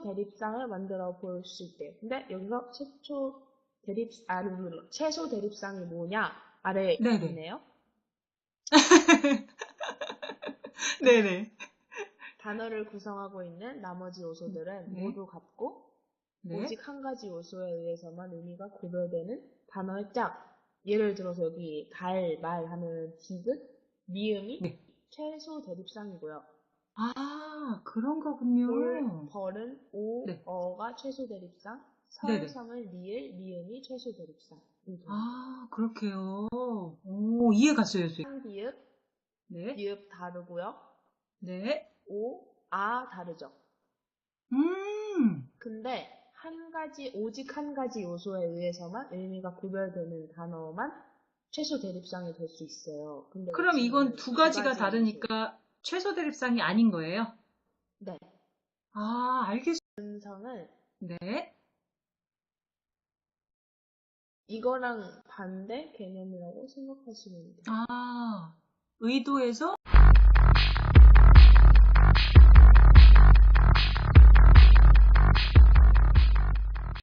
대립상을 만들어 볼 수 있대요. 근데 여기서 최초 대립, 아, 물론 최소 대립상이 뭐냐? 아래 네네. 있네요. 네네. 단어를 구성하고 있는 나머지 요소들은 네. 모두 같고 네. 오직 한 가지 요소에 의해서만 의미가 구별되는 단어의 짝. 예를 들어서 여기 달, 말 하는 디귿, 미음이 네. 최소 대립상이고요. 아, 그런 거군요. 볼, 벌은 오, 네. 어가 최소 대립상, 네네. 설성을 리을, 미음이 최소 대립상. 이렇게. 아, 그렇게요. 오, 이해 갔어요, 선생님. 상, 비읍, 네. 비읍 다르고요. 네. 오, 아 다르죠. 음, 근데 한 가지, 오직 한 가지 요소에 의해서만 의미가 구별되는 단어만 최소 대립상이 될 수 있어요. 근데 그럼 이건 두 가지가 가지 다르니까 최소 대립상이 아닌 거예요? 네. 아, 알겠어요. 음성은 네. 이거랑 반대 개념이라고 생각하시면 돼요. 아, 의도에서